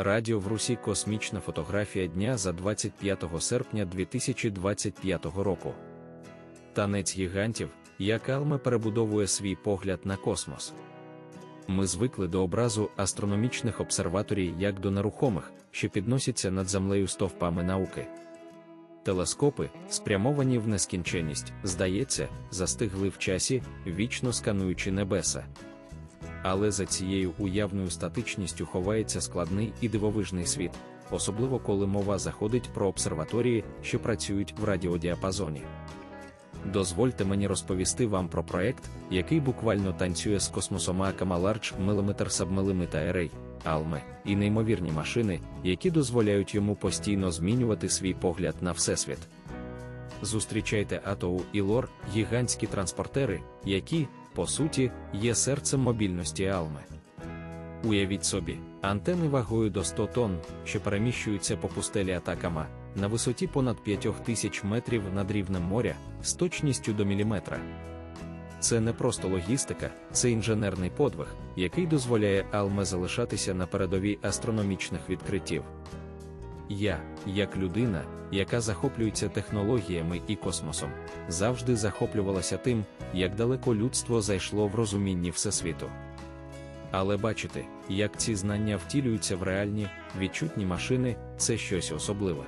Радіо в Русі космічна фотографія дня за 25 серпня 2025 року. Танець гігантів, як Алма перебудовує свій погляд на космос. Ми звикли до образу астрономічних обсерваторій як до нерухомих, що підносяться над землею стовпами науки. Телескопи, спрямовані в нескінченність, здається, застигли в часі, вічно скануючи небеса. Але за цією уявною статичністю ховається складний і дивовижний світ, особливо коли мова заходить про обсерваторії, що працюють в радіодіапазоні. Дозвольте мені розповісти вам про проект, який буквально танцює з космосомаками Large Millimeter Submillimeter Array, ALME, і неймовірні машини, які дозволяють йому постійно змінювати свій погляд на Всесвіт. Зустрічайте Атоу і Лор, гігантські транспортери, які, по суті, є серцем мобільності Алми. Уявіть собі, антени вагою до 100 тонн, що переміщуються по пустелі Атакама, на висоті понад 5000 метрів над рівнем моря, з точністю до міліметра. Це не просто логістика, це інженерний подвиг, який дозволяє Алме залишатися на передовій астрономічних відкриттів. Я, як людина, яка захоплюється технологіями і космосом, завжди захоплювалася тим, як далеко людство зайшло в розумінні Всесвіту. Але бачити, як ці знання втілюються в реальні, відчутні машини це щось особливе.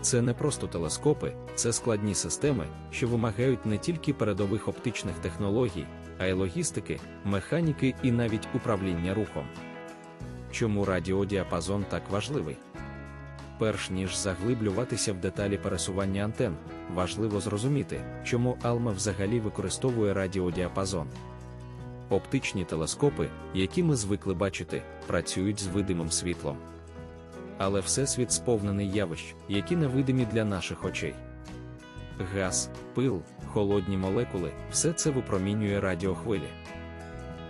Це не просто телескопи, це складні системи, що вимагають не тільки передових оптичних технологій, а й логістики, механіки і навіть управління рухом. Чому радіодіапазон так важливий? Перш ніж заглиблюватися в деталі пересування антен, важливо зрозуміти, чому Алма взагалі використовує радіодіапазон. Оптичні телескопи, які ми звикли бачити, працюють з видимим світлом. Але всесвіт сповнений явищ, які невидимі для наших очей. Газ, пил, холодні молекули все це випромінює радіохвилі.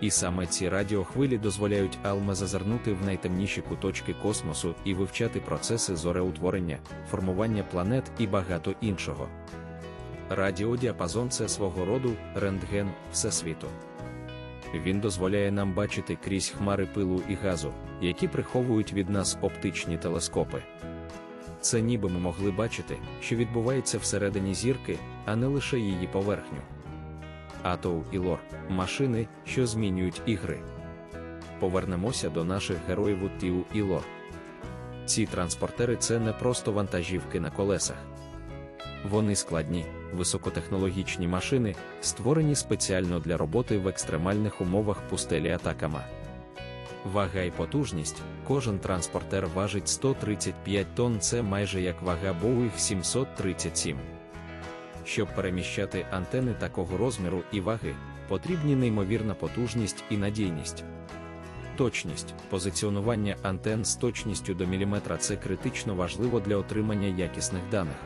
І саме ці радіохвилі дозволяють Алме зазирнути в найтемніші куточки космосу і вивчати процеси зореутворення, формування планет і багато іншого. Радіодіапазон це свого роду рентген Всесвіту. Він дозволяє нам бачити крізь хмари пилу і газу, які приховують від нас оптичні телескопи. Це ніби ми могли бачити, що відбувається всередині зірки, а не лише її поверхню. Атоу і лор машини, що змінюють ігри. Повернемося до наших героїв у Тіу і Лор. Ці транспортери це не просто вантажівки на колесах. Вони складні, високотехнологічні машини, створені спеціально для роботи в екстремальних умовах пустелі Атакама. Вага і потужність, кожен транспортер важить 135 тонн, це майже як вага Boeing 737. Щоб переміщати антени такого розміру і ваги, потрібні неймовірна потужність і надійність. Точність позиціонування антен з точністю до міліметра це критично важливо для отримання якісних даних.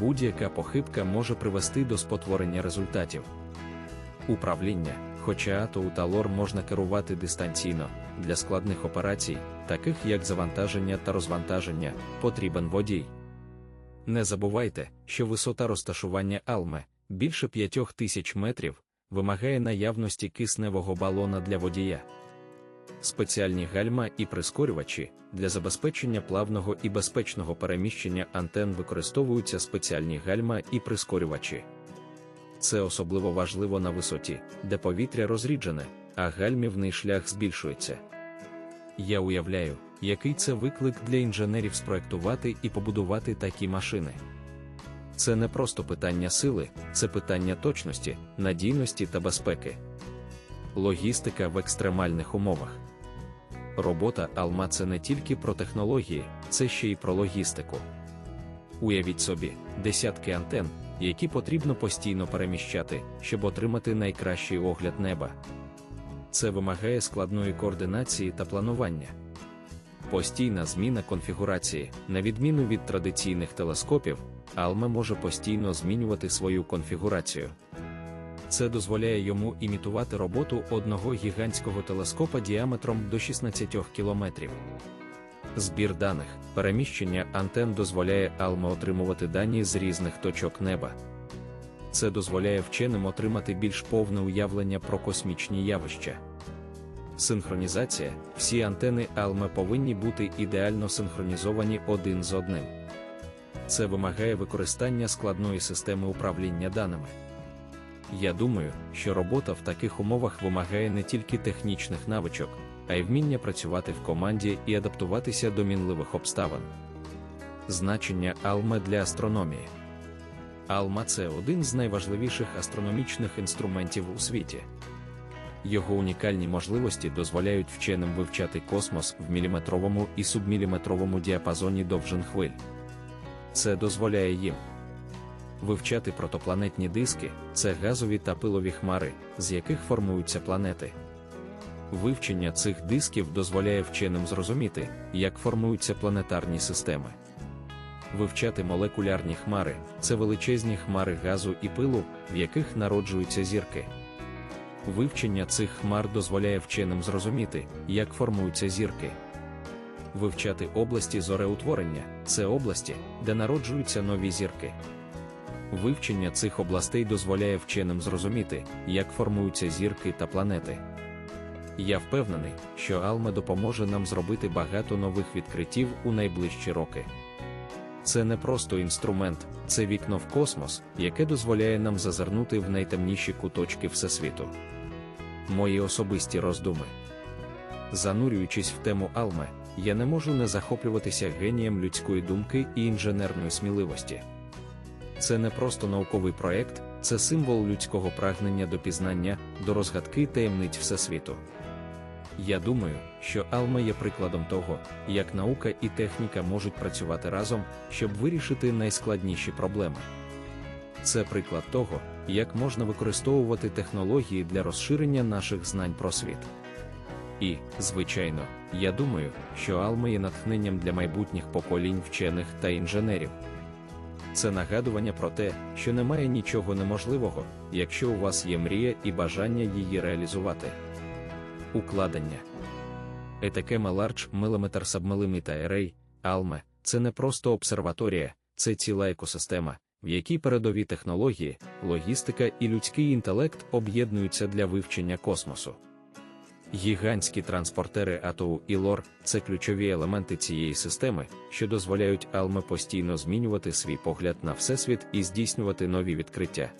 Будь-яка похибка може привести до спотворення результатів. Управління, хоча АТО та лор можна керувати дистанційно, для складних операцій, таких як завантаження та розвантаження, потрібен водій. Не забувайте, що висота розташування Алме більше 5000 метрів, вимагає наявності кисневого балона для водія. Спеціальні гальма і прискорювачі для забезпечення плавного і безпечного переміщення антен використовуються спеціальні гальма і прискорювачі. Це особливо важливо на висоті, де повітря розріджене, а гальмівний шлях збільшується. Я уявляю, який це виклик для інженерів спроектувати і побудувати такі машини. Це не просто питання сили, це питання точності, надійності та безпеки. Логістика в екстремальних умовах. Робота Алма це не тільки про технології, це ще й про логістику. Уявіть собі, десятки антен, які потрібно постійно переміщати, щоб отримати найкращий огляд неба. Це вимагає складної координації та планування. Постійна зміна конфігурації, на відміну від традиційних телескопів, Алме може постійно змінювати свою конфігурацію. Це дозволяє йому імітувати роботу одного гігантського телескопа діаметром до 16 кілометрів. Збір даних, переміщення антен дозволяє Алме отримувати дані з різних точок неба. Це дозволяє вченим отримати більш повне уявлення про космічні явища. Синхронізація. Всі антени Alme повинні бути ідеально синхронізовані один з одним. Це вимагає використання складної системи управління даними. Я думаю, що робота в таких умовах вимагає не тільки технічних навичок, а й вміння працювати в команді і адаптуватися до мінливих обставин. Значення Алма для астрономії. Алма це один з найважливіших астрономічних інструментів у світі. Його унікальні можливості дозволяють вченим вивчати космос в міліметровому і субміліметровому діапазоні довжин хвиль. Це дозволяє їм вивчати протопланетні диски, це газові та пилові хмари, з яких формуються планети. Вивчення цих дисків дозволяє вченим зрозуміти, як формуються планетарні системи. Вивчати молекулярні хмари це величезні хмари газу і пилу, в яких народжуються зірки. Вивчення цих хмар дозволяє вченим зрозуміти, як формуються зірки. Вивчати області зореутворення це області, де народжуються нові зірки. Вивчення цих областей дозволяє вченим зрозуміти, як формуються зірки та планети. Я впевнений, що Алма допоможе нам зробити багато нових відкриттів у найближчі роки. Це не просто інструмент, це вікно в космос, яке дозволяє нам зазирнути в найтемніші куточки Всесвіту. Мої особисті роздуми. Занурюючись в тему Алме, я не можу не захоплюватися генієм людської думки і інженерної сміливості. Це не просто науковий проект, це символ людського прагнення до пізнання, до розгадки таємниць Всесвіту. Я думаю, що Алма є прикладом того, як наука і техніка можуть працювати разом, щоб вирішити найскладніші проблеми. Це приклад того, як можна використовувати технології для розширення наших знань про світ. І, звичайно, я думаю, що Алма є натхненням для майбутніх поколінь вчених та інженерів. Це нагадування про те, що немає нічого неможливого, якщо у вас є мрія і бажання її реалізувати. Укладення Етакема Large Millimeter Submillimeter Array, ALME – це не просто обсерваторія, це ціла екосистема, в якій передові технології, логістика і людський інтелект об'єднуються для вивчення космосу. Гігантські транспортери АТОУ і ЛОР це ключові елементи цієї системи, що дозволяють Алме постійно змінювати свій погляд на Всесвіт і здійснювати нові відкриття.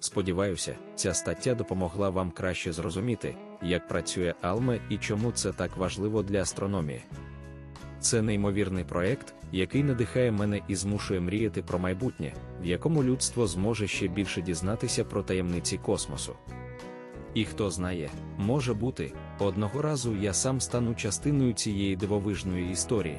Сподіваюся, ця стаття допомогла вам краще зрозуміти, як працює Алме і чому це так важливо для астрономії. Це неймовірний проект, який надихає мене і змушує мріяти про майбутнє, в якому людство зможе ще більше дізнатися про таємниці космосу. І хто знає, може бути, одного разу я сам стану частиною цієї дивовижної історії.